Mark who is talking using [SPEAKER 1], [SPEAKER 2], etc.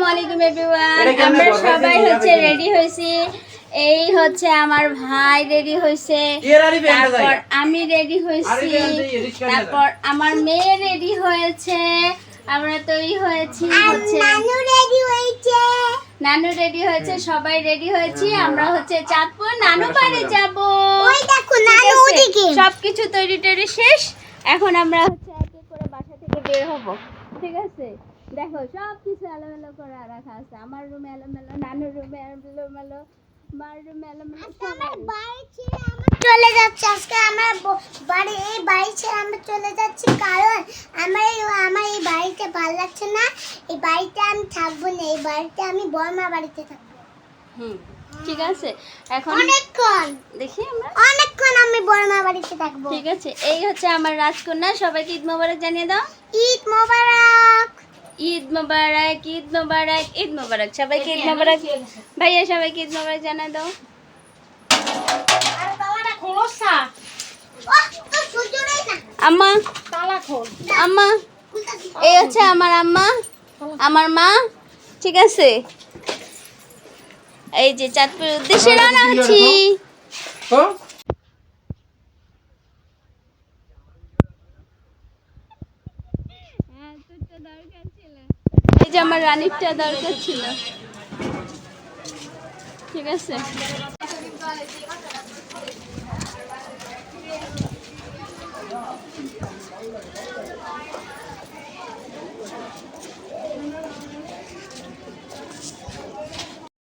[SPEAKER 1] আসসালামু আলাইকুম এভরিওয়ান আমরা সবাই হচ্ছে রেডি হয়েছি। এই হচ্ছে আমার ভাই রেডি হয়েছে। তারপর আমি রেডি হয়েছি। তারপর আমার মেয়ে রেডি হয়েছে। আমরা তৈরি হয়েছি হচ্ছে
[SPEAKER 2] নানু রেডি হয়েছে।
[SPEAKER 1] নানু রেডি হয়েছে সবাই রেডি হয়েছি। আমরা হচ্ছে চাঁদপুর নানু বাড়ি যাব।
[SPEAKER 2] ওই দেখো নানু ওদিকে।
[SPEAKER 1] সবকিছু তৈরি টৈরি শেষ। এখন আমরা হচ্ছে এক এক করে বাসা থেকে বের হব। ঠিক আছে? দেখো সব কিছু এলোমেলো করে রাখা আছে। আমার রুমে এলোমেলো নানুর রুমে এলোমেলো মার রুমে এলোমেলো room।
[SPEAKER 2] বাড়ি ছেড়ে আমরা চলে যাচ্ছি। আজকে আমার বাড়ি এই বাড়ি ছেড়ে আমরা চলে যাচ্ছি কারণ আমার এই- আমার এই বাড়িতে ভালো লাগছে না। এই বাড়িতে আমি থাকব না এই বাড়িতে আমি বর্মা বাড়িতে থাকব।
[SPEAKER 1] হুম ঠিক আছে। এখন
[SPEAKER 2] অনেকক্ষণ।
[SPEAKER 1] দেখি আমরা।
[SPEAKER 2] অনেকক্ষণ আমি বর্মা বাড়িতে থাকব।
[SPEAKER 1] ঠিক আছে এই হচ্ছে আমার রাজকন্যা। সবাইকে ঈদ মোবারক জানিয়ে দাও।
[SPEAKER 2] ঈদ মোবারক।
[SPEAKER 1] ঈদ মোবারক ঈদ মোবারক ঈদ মোবারক। সবাইকে ঈদ মোবারক। ভাইয়া সবাইকে ঈদ মোবারক জানিয়ে দাও। আম্মা আম্মা এই হচ্ছে আমার আম্মা আমার মা ঠিক আছে? এই যে চাঁদপুরের উদ্দেশ্যে রওনা হচ্ছি। এই যে আমার রানীরটা দরকার ছিল। ঠিক আছে?